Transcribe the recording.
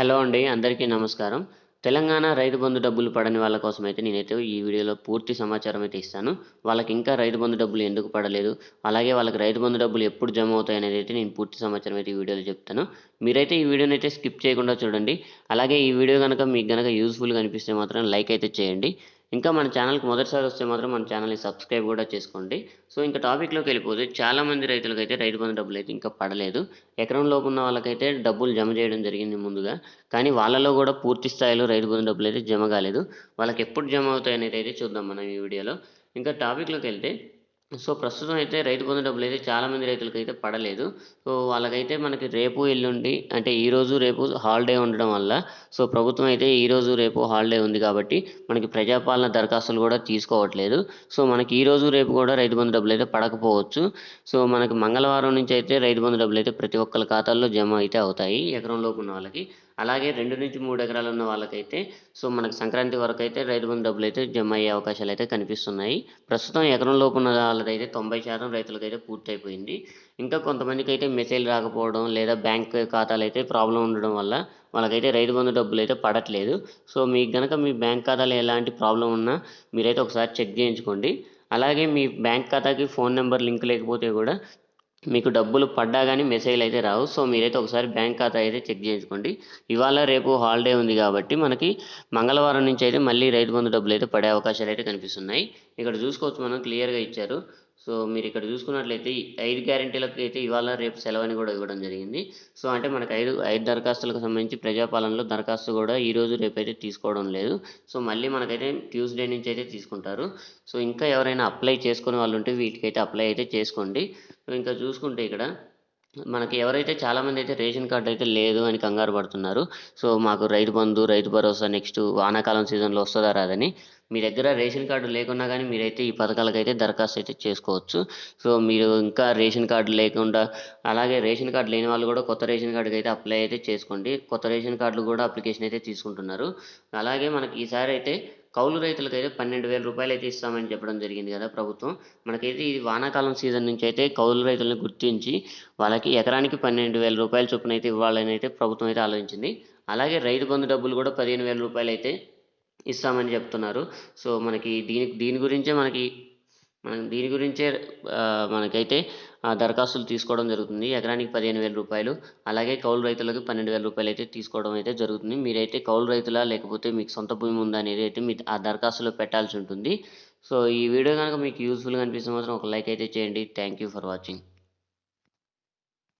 Hello అండి అందరికీ నమస్కారం. తెలంగాణ రైతు బంధు డబ్బులు పడని వాళ్ళ కోసం అయితే నేనైతే ఈ వీడియోలో పూర్తి సమాచారం అయితే ఇస్తాను. వాళ్ళకి ఇంకా రైతు బంధు డబ్బులు ఎందుకు పడలేదు అలాగే వాళ్ళకి రైతు బంధు డబ్బులు ఎప్పుడు జమ అవుతాయి అనేది అయితే నేను పూర్తి సమాచారం అయితే ఈ వీడియోలో చెప్తాను. మీరైతే ఈ వీడియోని అయితే స్కిప్ చేయకుండా చూడండి. అలాగే ఈ వీడియో కనుక మీకు కనుక యూస్ఫుల్గా అనిపిస్తే మాత్రం లైక్ అయితే చేయండి. ఇంకా మన ఛానల్కి మొదటిసారి వస్తే మాత్రం మన ఛానల్ని సబ్స్క్రైబ్ కూడా చేసుకోండి. సో ఇంకా టాపిక్లోకి వెళ్ళిపోతే చాలామంది రైతులకు అయితే రైతు బంధు డబ్బులు అయితే ఇంకా పడలేదు. ఎకరం లోపు ఉన్న వాళ్ళకైతే డబ్బులు జమ చేయడం జరిగింది ముందుగా. కానీ వాళ్ళలో కూడా పూర్తి స్థాయిలో రైతు బంధు డబ్బులు అయితే జమ కాలేదు. వాళ్ళకి ఎప్పుడు జమ అవుతాయి అనేది అయితే చూద్దాం మనం ఈ వీడియోలో. ఇంకా టాపిక్లోకి వెళ్తే సో ప్రస్తుతం అయితే రైతు బంధు డబ్బులు అయితే చాలామంది రైతులకు అయితే పడలేదు. సో వాళ్ళకైతే మనకి రేపు ఎల్లుండి అంటే ఈ రోజు రేపు హాలిడే ఉండడం వల్ల సో ప్రభుత్వం అయితే ఈ రోజు రేపు హాలిడే ఉంది కాబట్టి మనకి ప్రజాపాలన దరఖాస్తులు కూడా తీసుకోవట్లేదు. సో మనకి ఈరోజు రేపు కూడా రైతు బంధు డబ్బులు అయితే పడకపోవచ్చు. సో మనకి మంగళవారం నుంచి అయితే రైతు బంధు డబ్బులు అయితే ప్రతి ఒక్కరి ఖాతాల్లో జమ అయితే అవుతాయి ఎకరం లోపు ఉన్న వాళ్ళకి. అలాగే రెండు నుంచి మూడు ఎకరాలు ఉన్న వాళ్ళకైతే సో మనకు సంక్రాంతి వరకు అయితే రైతు బంధు డబ్బులు అయితే జమ అయ్యే అవకాశాలు అయితే కనిపిస్తున్నాయి. ప్రస్తుతం ఎకరం లోపు ఉన్న వాళ్ళదైతే తొంభై శాతం రైతులకైతే పూర్తయిపోయింది. ఇంకా కొంతమందికి అయితే మెసేజ్ రాకపోవడం లేదా బ్యాంక్ ఖాతాలు అయితే ప్రాబ్లం ఉండడం వల్ల వాళ్ళకైతే రైతు బంధు డబ్బులు అయితే పడట్లేదు. సో మీకు కనుక మీ బ్యాంక్ ఖాతాలో ఎలాంటి ప్రాబ్లం ఉన్నా మీరైతే ఒకసారి చెక్ చేయించుకోండి. అలాగే మీ బ్యాంక్ ఖాతాకి ఫోన్ నెంబర్ లింక్ లేకపోతే కూడా మీకు డబ్బులు పడ్డా కానీ మెసేజ్లు అయితే రావు. సో మీరైతే ఒకసారి బ్యాంక్ ఖాతా అయితే చెక్ చేయించుకోండి ఇవాళ రేపు హాలిడే ఉంది కాబట్టి మనకి మంగళవారం నుంచి అయితే మళ్ళీ రైతు బంధు డబ్బులు అయితే పడే అవకాశాలు అయితే కనిపిస్తున్నాయి. ఇక్కడ చూసుకోవచ్చు మనం క్లియర్గా ఇచ్చారు. సో మీరు ఇక్కడ చూసుకున్నట్లయితే ఈ ఐదు గ్యారెంటీలకు అయితే ఇవాళ రేపు సెలవు అని కూడా ఇవ్వడం జరిగింది. సో అంటే మనకు ఐదు ఐదు దరఖాస్తులకు సంబంధించి ప్రజాపాలనలో దరఖాస్తు కూడా ఈరోజు రేపైతే రేపు అయితే తీసుకోవడం లేదు. సో మళ్ళీ మనకైతే ట్యూస్డే నుంచి అయితే తీసుకుంటారు. సో ఇంకా ఎవరైనా అప్లై చేసుకునే వాళ్ళు ఉంటే వీటికైతే అప్లై అయితే చేసుకోండి. సో ఇంకా చూసుకుంటే ఇక్కడ మనకి ఎవరైతే చాలామంది అయితే రేషన్ కార్డు అయితే లేదు అని కంగారు పడుతున్నారు. సో మాకు రైతు బంధు రైతు భరోసా నెక్స్ట్ వానాకాలం సీజన్లో వస్తుందా రాదని. మీ దగ్గర రేషన్ కార్డు లేకున్నా కానీ మీరైతే ఈ పథకాలకైతే దరఖాస్తు అయితే చేసుకోవచ్చు. సో మీరు ఇంకా రేషన్ కార్డు లేకుండా అలాగే రేషన్ కార్డు లేని వాళ్ళు కూడా కొత్త రేషన్ కార్డుకి అయితే అప్లై అయితే చేసుకోండి. కొత్త రేషన్ కార్డులు కూడా అప్లికేషన్ అయితే తీసుకుంటున్నారు. అలాగే మనకి ఈసారి అయితే కౌలు రైతులకు అయితే పన్నెండు వేల రూపాయలు అయితే ఇస్తామని చెప్పడం జరిగింది కదా ప్రభుత్వం. మనకైతే ఇది వానాకాలం సీజన్ నుంచి అయితే కౌలు రైతులను గుర్తించి వాళ్ళకి ఎకరానికి పన్నెండు వేల రూపాయల చొప్పున అయితే ఇవ్వాలని అయితే ప్రభుత్వం అయితే ఆలోచించింది. అలాగే రైతు బంధు డబ్బులు కూడా పదిహేను వేల రూపాయలు అయితే ఇస్తామని చెప్తున్నారు. సో మనకి దీని దీని గురించే మనకి మనం దీని గురించే మనకైతే దరఖాస్తులు తీసుకోవడం జరుగుతుంది. ఎకరానికి పదిహేను వేల రూపాయలు అలాగే కౌలు రైతులకు పన్నెండు వేల రూపాయలు అయితే తీసుకోవడం అయితే జరుగుతుంది. మీరైతే కౌలు రైతులా లేకపోతే మీకు సొంత భూమి ఉందా అనేది అయితే మీ ఆ దరఖాస్తులో పెట్టాల్సి ఉంటుంది. సో ఈ వీడియో కనుక మీకు యూస్ఫుల్గా అనిపిస్తే మాత్రం ఒక లైక్ అయితే చేయండి. Thank you for watching